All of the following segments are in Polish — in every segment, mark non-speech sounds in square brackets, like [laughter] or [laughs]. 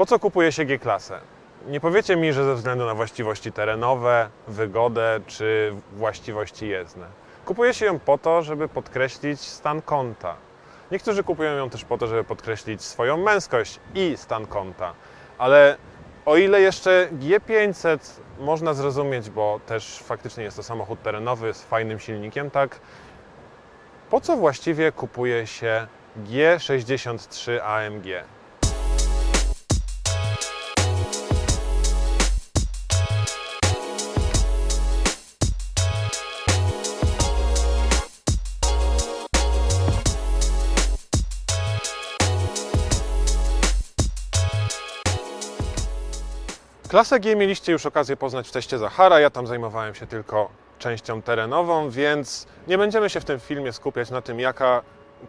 Po co kupuje się G-klasę? Nie powiecie mi, że ze względu na właściwości terenowe, wygodę czy właściwości jezdne. Kupuje się ją po to, żeby podkreślić stan konta. Niektórzy kupują ją też po to, żeby podkreślić swoją męskość i stan konta. Ale o ile jeszcze G500 można zrozumieć, bo też faktycznie jest to samochód terenowy z fajnym silnikiem, tak po co właściwie kupuje się G63 AMG? Klasę G mieliście już okazję poznać w teście Zachara. Ja tam zajmowałem się tylko częścią terenową, więc nie będziemy się w tym filmie skupiać na tym, jaka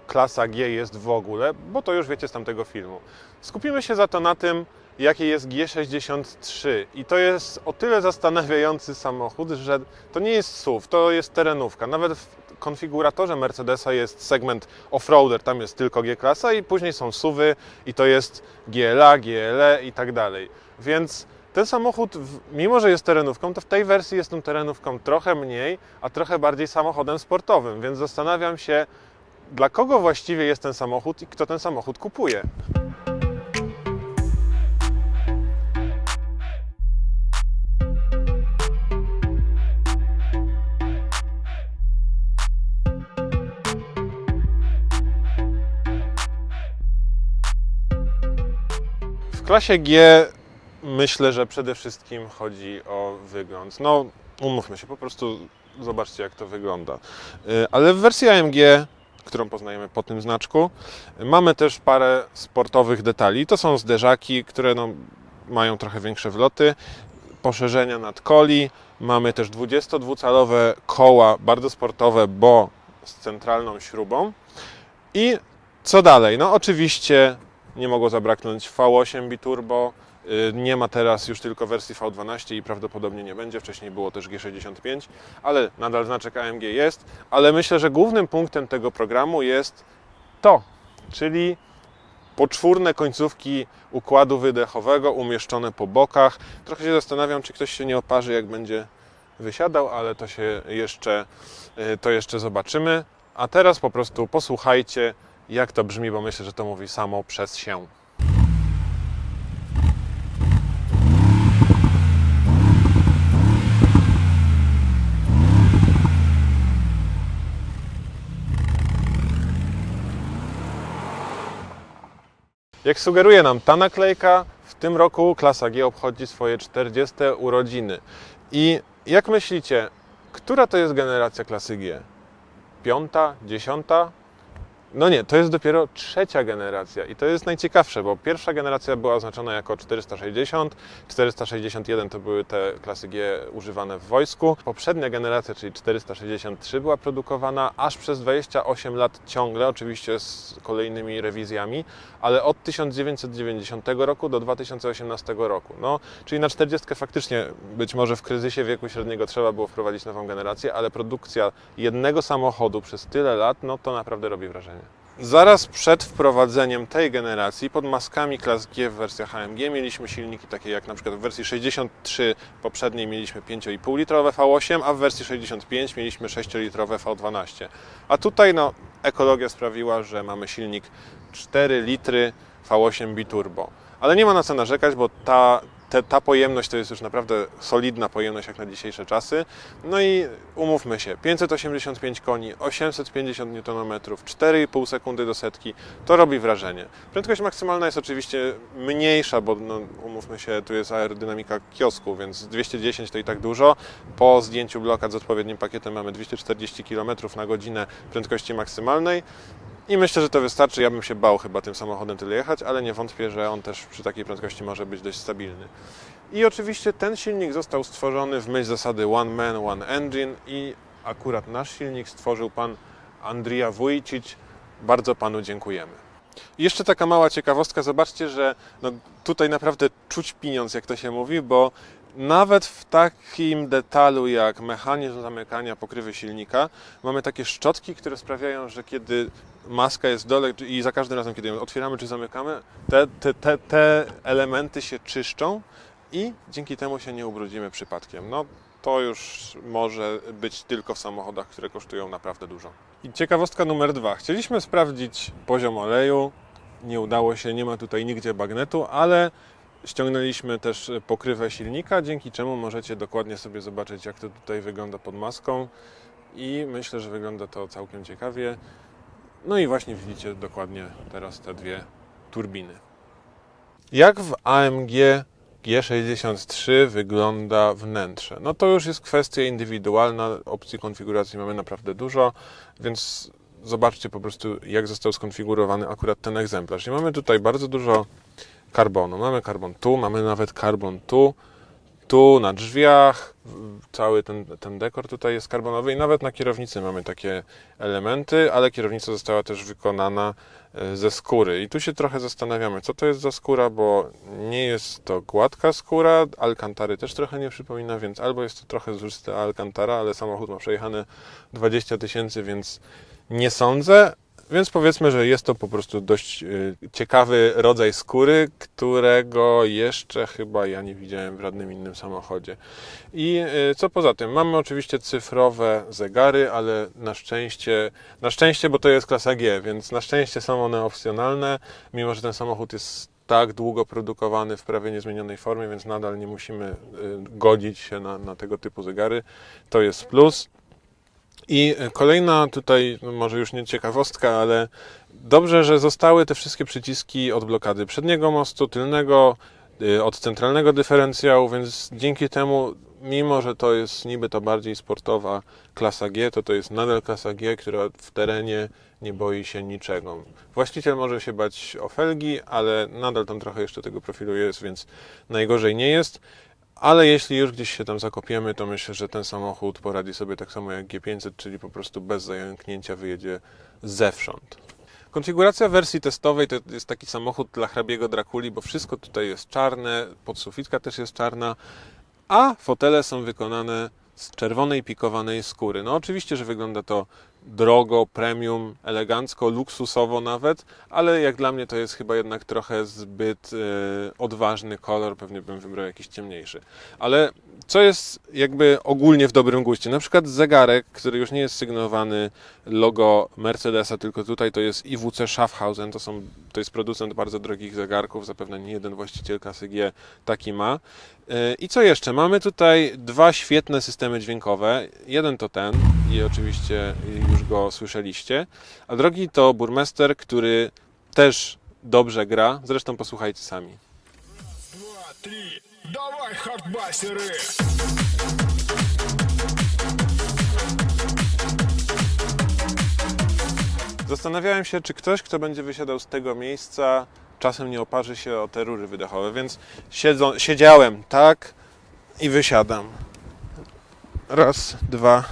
klasa G jest w ogóle, bo to już wiecie z tamtego filmu. Skupimy się za to na tym, jakie jest G63. I to jest o tyle zastanawiający samochód, że to nie jest SUV, to jest terenówka. Nawet w konfiguratorze Mercedesa jest segment off-roader, tam jest tylko G-klasa i później są SUVy i to jest GLA, GLE i tak dalej. Więc ten samochód, mimo że jest terenówką, to w tej wersji jest tą terenówką trochę mniej, a trochę bardziej samochodem sportowym, więc zastanawiam się, dla kogo właściwie jest ten samochód i kto ten samochód kupuje. W klasie G myślę, że przede wszystkim chodzi o wygląd. No, umówmy się, po prostu zobaczcie, jak to wygląda. Y, Ale w wersji AMG, którą poznajemy po tym znaczku, mamy też parę sportowych detali. To są zderzaki, które no, mają trochę większe wloty, poszerzenia nad koli. Mamy też 22-calowe koła, bardzo sportowe, bo z centralną śrubą. I co dalej? No oczywiście nie mogło zabraknąć V8 biturbo. Y, Nie ma teraz już tylko wersji V12 i prawdopodobnie nie będzie. Wcześniej było też G65, ale nadal znaczek AMG jest. Ale myślę, że głównym punktem tego programu jest to, czyli poczwórne końcówki układu wydechowego umieszczone po bokach. Trochę się zastanawiam, czy ktoś się nie oparzy, jak będzie wysiadał, ale to się jeszcze, y, to jeszcze zobaczymy. A teraz po prostu posłuchajcie, jak to brzmi, bo myślę, że to mówi samo przez się. Jak sugeruje nam ta naklejka, w tym roku klasa G obchodzi swoje 40 urodziny. I jak myślicie, która to jest generacja klasy G? Piąta, dziesiąta? No nie, to jest dopiero trzecia generacja i to jest najciekawsze, bo pierwsza generacja była oznaczona jako 460, 461 to były te klasy G używane w wojsku. Poprzednia generacja, czyli 463 była produkowana aż przez 28 lat ciągle, oczywiście z kolejnymi rewizjami, ale od 1990 roku do 2018 roku. No, czyli na 40 faktycznie być może w kryzysie wieku średniego trzeba było wprowadzić nową generację, ale produkcja jednego samochodu przez tyle lat, no to naprawdę robi wrażenie. Zaraz przed wprowadzeniem tej generacji pod maskami klas G w wersjach AMG mieliśmy silniki takie jak na przykład w wersji 63 poprzedniej mieliśmy 5,5 litrowe V8, a w wersji 65 mieliśmy 6-litrowe V12. A tutaj no, ekologia sprawiła, że mamy silnik 4 litry V8 biturbo. Ale nie ma na co narzekać, bo ta, te, ta pojemność to jest już naprawdę solidna pojemność jak na dzisiejsze czasy. No i umówmy się, 585 koni, 850 Nm, 4,5 sekundy do setki, to robi wrażenie. Prędkość maksymalna jest oczywiście mniejsza, bo no, umówmy się, tu jest aerodynamika kiosku, więc 210 to i tak dużo. Po zdjęciu blokad z odpowiednim pakietem mamy 240 km na godzinę prędkości maksymalnej. I myślę, że to wystarczy. Ja bym się bał chyba tym samochodem tyle jechać, ale nie wątpię, że on też przy takiej prędkości może być dość stabilny. I oczywiście ten silnik został stworzony w myśl zasady One Man, One Engine i akurat nasz silnik stworzył pan Andrija Wójcic. Bardzo panu dziękujemy. I jeszcze taka mała ciekawostka, zobaczcie, że no tutaj naprawdę czuć pieniądz, jak to się mówi, bo nawet w takim detalu jak mechanizm zamykania pokrywy silnika, mamy takie szczotki, które sprawiają, że kiedy maska jest w dole i za każdym razem, kiedy ją otwieramy czy zamykamy, te, te, te, te elementy się czyszczą i dzięki temu się nie ubrudzimy przypadkiem. No, to już może być tylko w samochodach, które kosztują naprawdę dużo. I ciekawostka numer dwa. Chcieliśmy sprawdzić poziom oleju. Nie udało się, nie ma tutaj nigdzie bagnetu, ale ściągnęliśmy też pokrywę silnika, dzięki czemu możecie dokładnie sobie zobaczyć, jak to tutaj wygląda pod maską. I myślę, że wygląda to całkiem ciekawie. No i właśnie widzicie dokładnie teraz te dwie turbiny. Jak w AMG G63 wygląda wnętrze? No to już jest kwestia indywidualna, opcji konfiguracji mamy naprawdę dużo, więc zobaczcie po prostu jak został skonfigurowany akurat ten egzemplarz. I mamy tutaj bardzo dużo karbonu. Mamy karbon tu, mamy nawet karbon tu, tu na drzwiach, cały ten, ten dekor tutaj jest karbonowy i nawet na kierownicy mamy takie elementy, ale kierownica została też wykonana e, ze skóry. I tu się trochę zastanawiamy, co to jest za skóra, bo nie jest to gładka skóra, alkantary też trochę nie przypomina, więc albo jest to trochę zużyte alkantara, ale samochód ma przejechane 20 tysięcy, więc nie sądzę. Więc powiedzmy, że jest to po prostu dość y, ciekawy rodzaj skóry, którego jeszcze chyba ja nie widziałem w żadnym innym samochodzie. I y, co poza tym? Mamy oczywiście cyfrowe zegary, ale na szczęście, na szczęście, bo to jest klasa G, więc na szczęście są one opcjonalne, mimo że ten samochód jest tak długo produkowany w prawie niezmienionej formie, więc nadal nie musimy y, godzić się na, na tego typu zegary. To jest plus. I kolejna tutaj, no może już nie ciekawostka, ale dobrze, że zostały te wszystkie przyciski od blokady przedniego mostu, tylnego, y, od centralnego dyferencjału, więc dzięki temu, mimo że to jest niby to bardziej sportowa klasa G, to to jest nadal klasa G, która w terenie nie boi się niczego. Właściciel może się bać o felgi, ale nadal tam trochę jeszcze tego profilu jest, więc najgorzej nie jest. Ale jeśli już gdzieś się tam zakopiemy, to myślę, że ten samochód poradzi sobie tak samo jak G500, czyli po prostu bez zająknięcia wyjedzie zewsząd. Konfiguracja wersji testowej to jest taki samochód dla hrabiego Drakuli, bo wszystko tutaj jest czarne, podsufitka też jest czarna, a fotele są wykonane z czerwonej pikowanej skóry. No oczywiście, że wygląda to drogo, premium, elegancko, luksusowo nawet, ale jak dla mnie to jest chyba jednak trochę zbyt e, odważny kolor, pewnie bym wybrał jakiś ciemniejszy. Ale co jest jakby ogólnie w dobrym guście? Na przykład zegarek, który już nie jest sygnowany logo Mercedesa, tylko tutaj to jest IWC Schaffhausen, to, są, to jest producent bardzo drogich zegarków, zapewne nie jeden właściciel klasy G taki ma. I co jeszcze? Mamy tutaj dwa świetne systemy dźwiękowe. Jeden to ten i oczywiście już go słyszeliście, a drugi to Burmester, który też dobrze gra. Zresztą posłuchajcie sami. Raz, dwa, trzy. Dawaj hardbasery! Zastanawiałem się, czy ktoś, kto będzie wysiadał z tego miejsca, czasem nie oparzy się o te rury wydechowe, więc siedzą, siedziałem tak i wysiadam. Raz, dwa.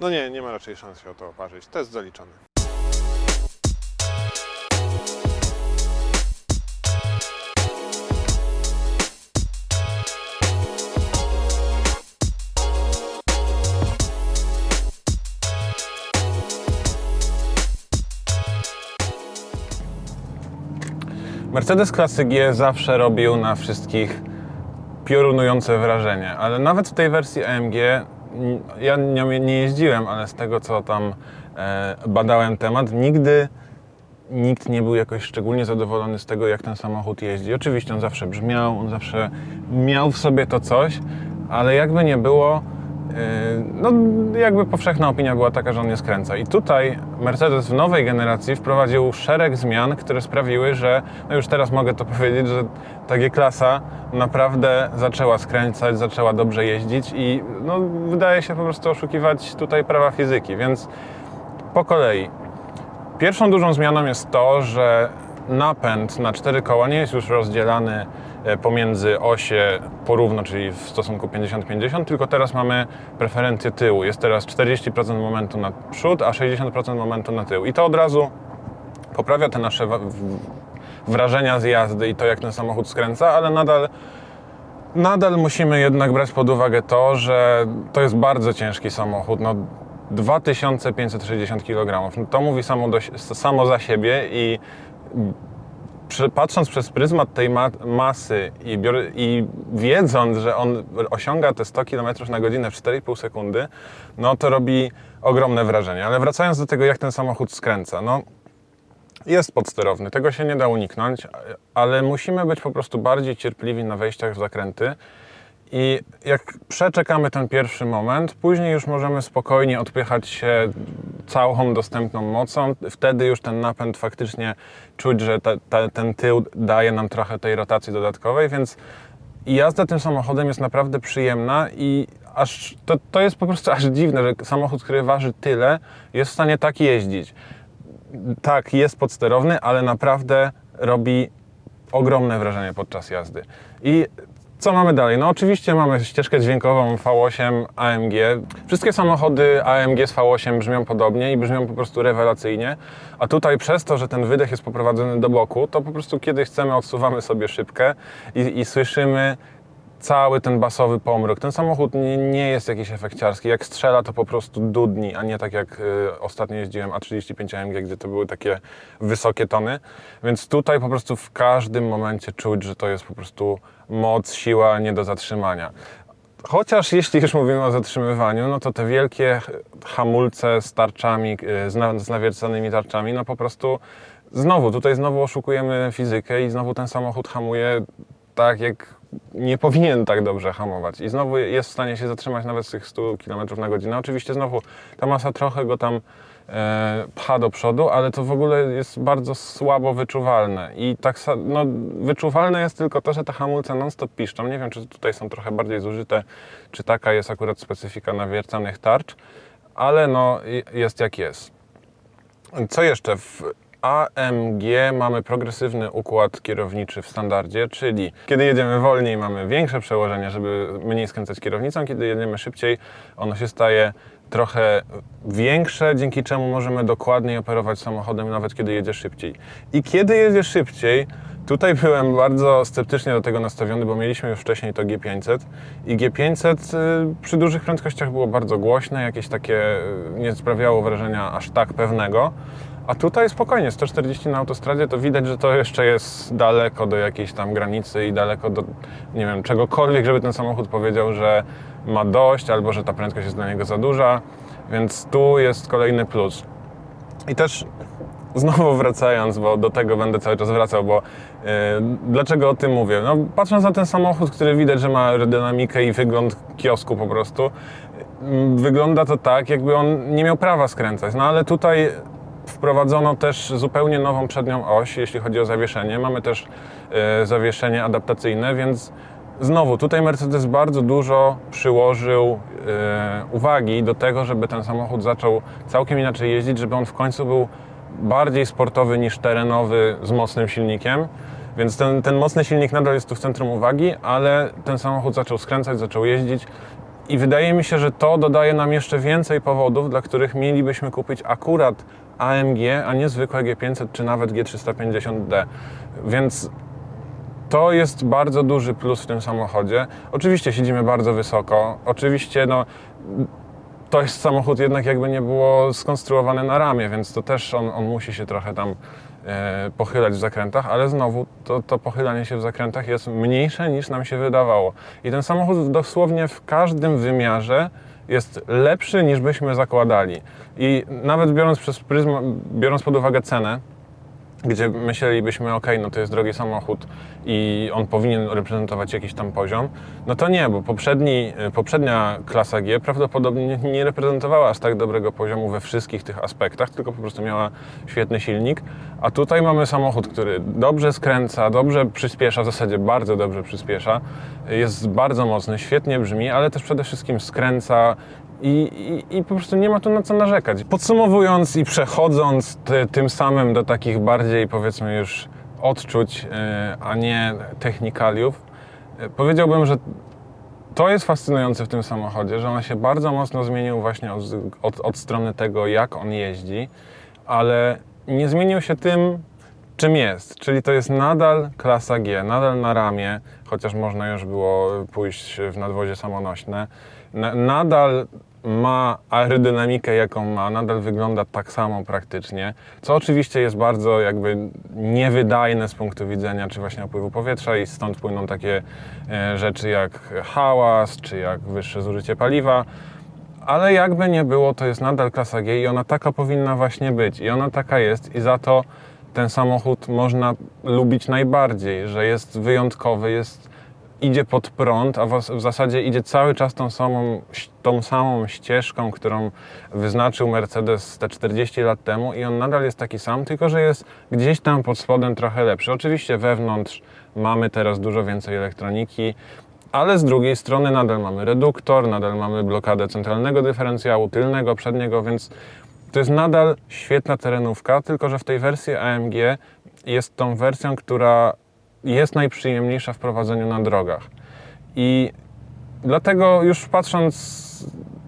No nie, nie ma raczej szans się o to oparzyć. Test zaliczony. Mercedes klasy G zawsze robił na wszystkich piorunujące wrażenie, ale nawet w tej wersji AMG ja nią nie jeździłem, ale z tego co tam e, badałem temat, nigdy nikt nie był jakoś szczególnie zadowolony z tego, jak ten samochód jeździ. Oczywiście on zawsze brzmiał, on zawsze miał w sobie to coś, ale jakby nie było, no jakby powszechna opinia była taka, że on nie skręca. I tutaj Mercedes w nowej generacji wprowadził szereg zmian, które sprawiły, że no już teraz mogę to [laughs] powiedzieć, że ta G-klasa naprawdę zaczęła skręcać, zaczęła dobrze jeździć i no, wydaje się po prostu oszukiwać tutaj prawa fizyki, więc po kolei. Pierwszą dużą zmianą jest to, że napęd na cztery koła nie jest już rozdzielany e, pomiędzy osie porówno, czyli w stosunku 50-50, tylko teraz mamy preferencję tyłu. Jest teraz 40% momentu na przód, a 60% momentu na tył. I to od razu poprawia te nasze wrażenia z jazdy i to, jak ten samochód skręca, ale nadal Nadal musimy jednak brać pod uwagę to, że to jest bardzo ciężki samochód. No, 2560 kg. No, to mówi samo, do, samo za siebie i patrząc przez pryzmat tej ma masy i, i wiedząc, że on osiąga te 100 km na godzinę w 4,5 sekundy, no to robi ogromne wrażenie. Ale wracając do tego, jak ten samochód skręca, no jest podsterowny, tego się nie da uniknąć, ale musimy być po prostu bardziej cierpliwi na wejściach w zakręty. I jak przeczekamy ten pierwszy moment, później już możemy spokojnie odpychać się całą dostępną mocą. Wtedy już ten napęd faktycznie czuć, że ten tył daje nam trochę tej rotacji dodatkowej, więc jazda tym samochodem jest naprawdę przyjemna i aż to, to jest po prostu aż dziwne, że samochód, który waży tyle, jest w stanie tak jeździć tak, jest podsterowny, ale naprawdę robi ogromne wrażenie podczas jazdy. I co mamy dalej? No oczywiście mamy ścieżkę dźwiękową V8 AMG. Wszystkie samochody AMG z V8 brzmią podobnie i brzmią po prostu rewelacyjnie, a tutaj przez to, że ten wydech jest poprowadzony do boku, to po prostu kiedy chcemy odsuwamy sobie szybkę i, i słyszymy cały ten basowy pomruk. Ten samochód nie, nie jest jakiś efekciarski. Jak strzela, to po prostu dudni, a nie tak jak y, ostatnio jeździłem A35 AMG, gdzie to były takie wysokie tony. Więc tutaj po prostu w każdym momencie czuć, że to jest po prostu moc, siła nie do zatrzymania. Chociaż jeśli już mówimy o zatrzymywaniu, no to te wielkie hamulce z tarczami, y, z, na, z nawierconymi tarczami, no po prostu znowu, tutaj znowu oszukujemy fizykę i znowu ten samochód hamuje tak, jak nie powinien tak dobrze hamować. I znowu jest w stanie się zatrzymać nawet z tych 100 km na godzinę. Oczywiście znowu ta masa trochę go tam e, pcha do przodu, ale to w ogóle jest bardzo słabo wyczuwalne. I tak no, wyczuwalne jest tylko to, że te hamulce non-stop piszczą. Nie wiem, czy tutaj są trochę bardziej zużyte, czy taka jest akurat specyfika nawiercanych tarcz, ale no jest jak jest. Co jeszcze? W AMG mamy progresywny układ kierowniczy w standardzie, czyli kiedy jedziemy wolniej mamy większe przełożenie, żeby mniej skręcać kierownicą, kiedy jedziemy szybciej ono się staje trochę większe, dzięki czemu możemy dokładniej operować samochodem nawet kiedy jedzie szybciej. I kiedy jedzie szybciej, Tutaj byłem bardzo sceptycznie do tego nastawiony, bo mieliśmy już wcześniej to G500 i G500 y, przy dużych prędkościach było bardzo głośne, jakieś takie y, nie sprawiało wrażenia aż tak pewnego. A tutaj spokojnie, 140 na autostradzie to widać, że to jeszcze jest daleko do jakiejś tam granicy i daleko do, nie wiem, czegokolwiek, żeby ten samochód powiedział, że ma dość albo że ta prędkość jest dla niego za duża, więc tu jest kolejny plus. I też znowu wracając, bo do tego będę cały czas wracał, bo e, dlaczego o tym mówię? No, patrząc na ten samochód, który widać, że ma aerodynamikę i wygląd kiosku po prostu, m, wygląda to tak, jakby on nie miał prawa skręcać. No ale tutaj wprowadzono też zupełnie nową przednią oś, jeśli chodzi o zawieszenie. Mamy też e, zawieszenie adaptacyjne, więc znowu tutaj Mercedes bardzo dużo przyłożył e, uwagi do tego, żeby ten samochód zaczął całkiem inaczej jeździć, żeby on w końcu był bardziej sportowy niż terenowy z mocnym silnikiem. Więc ten, ten mocny silnik nadal jest tu w centrum uwagi, ale ten samochód zaczął skręcać, zaczął jeździć i wydaje mi się, że to dodaje nam jeszcze więcej powodów, dla których mielibyśmy kupić akurat AMG, a nie zwykłe G500 czy nawet G350D. Więc to jest bardzo duży plus w tym samochodzie. Oczywiście siedzimy bardzo wysoko. Oczywiście no, to jest samochód jednak jakby nie było skonstruowany na ramię, więc to też on, on musi się trochę tam e, pochylać w zakrętach, ale znowu to, to pochylanie się w zakrętach jest mniejsze niż nam się wydawało. I ten samochód dosłownie w każdym wymiarze jest lepszy niż byśmy zakładali. I nawet biorąc przez pryzmat, biorąc pod uwagę cenę, gdzie myślelibyśmy, ok, no to jest drogi samochód i on powinien reprezentować jakiś tam poziom, no to nie, bo poprzedni, poprzednia klasa G prawdopodobnie nie- nie reprezentowała aż tak dobrego poziomu we wszystkich tych aspektach, tylko po prostu miała świetny silnik, a tutaj mamy samochód, który dobrze skręca, dobrze przyspiesza, w zasadzie bardzo dobrze przyspiesza, jest bardzo mocny, świetnie brzmi, ale też przede wszystkim skręca i, i, I po prostu nie ma tu na co narzekać. Podsumowując i przechodząc ty, tym samym do takich bardziej, powiedzmy, już odczuć, e, a nie technikaliów, e, powiedziałbym, że to jest fascynujące w tym samochodzie, że on się bardzo mocno zmienił właśnie od, od, od strony tego, jak on jeździ, ale nie zmienił się tym, czym jest. Czyli to jest nadal klasa G, nadal na ramię, chociaż można już było pójść w nadwozie samonośne. Na, nadal ma aerodynamikę, jaką ma, nadal wygląda tak samo praktycznie, co oczywiście jest bardzo jakby niewydajne z punktu widzenia czy właśnie opływu powietrza i stąd płyną takie e, rzeczy jak hałas, czy jak wyższe zużycie paliwa. Ale jakby nie było, to jest nadal klasa G i ona taka powinna właśnie być. I ona taka jest i za to ten samochód można lubić najbardziej, że jest wyjątkowy, jest, idzie pod prąd, a w, zasadzie idzie cały czas tą samą, tą samą ścieżką, którą wyznaczył Mercedes te 40 lat temu i on nadal jest taki sam, tylko że jest gdzieś tam pod spodem trochę lepszy. Oczywiście wewnątrz mamy teraz dużo więcej elektroniki, ale z drugiej strony nadal mamy reduktor, nadal mamy blokadę centralnego dyferencjału, tylnego, przedniego, więc to jest nadal świetna terenówka, tylko że w tej wersji AMG jest tą wersją, która jest najprzyjemniejsza w prowadzeniu na drogach. I dlatego już patrząc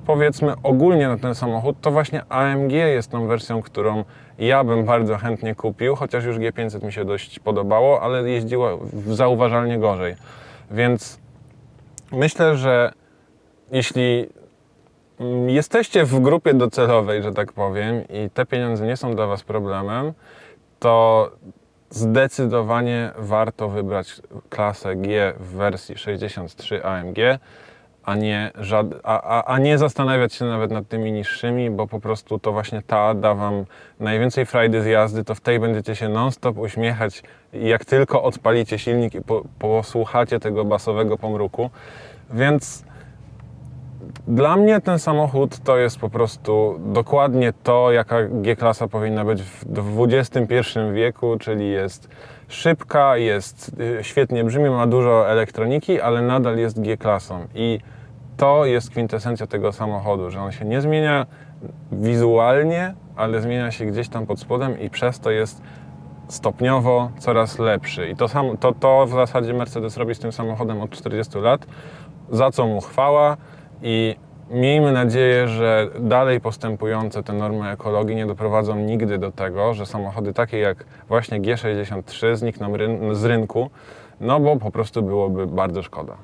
powiedzmy ogólnie na ten samochód, to właśnie AMG jest tą wersją, którą ja bym bardzo chętnie kupił, chociaż już G500 mi się dość podobało, ale jeździło w- zauważalnie gorzej. Więc myślę, że jeśli mm, jesteście w grupie docelowej, że tak powiem, i te pieniądze nie są dla Was problemem, to zdecydowanie warto wybrać klasę G w wersji 63 AMG, a nie, żad, a, a, a nie zastanawiać się nawet nad tymi niższymi, bo po prostu to właśnie ta da Wam najwięcej frajdy z jazdy, to w tej będziecie się non-stop uśmiechać i jak tylko odpalicie silnik i po, posłuchacie tego basowego pomruku, więc dla mnie ten samochód to jest po prostu dokładnie to, jaka G-klasa powinna być w XXI wieku, czyli jest szybka, jest y, świetnie brzmi, ma dużo elektroniki, ale nadal jest G-klasą. I to jest kwintesencja tego samochodu, że on się nie zmienia wizualnie, ale zmienia się gdzieś tam pod spodem i przez to jest stopniowo coraz lepszy. I to, sam, to, to w zasadzie Mercedes robi z tym samochodem od 40 lat, za co mu chwała i miejmy nadzieję, że dalej postępujące te normy ekologii nie doprowadzą nigdy do tego, że samochody takie jak właśnie G63 znikną ryn z rynku, no bo po prostu byłoby bardzo szkoda.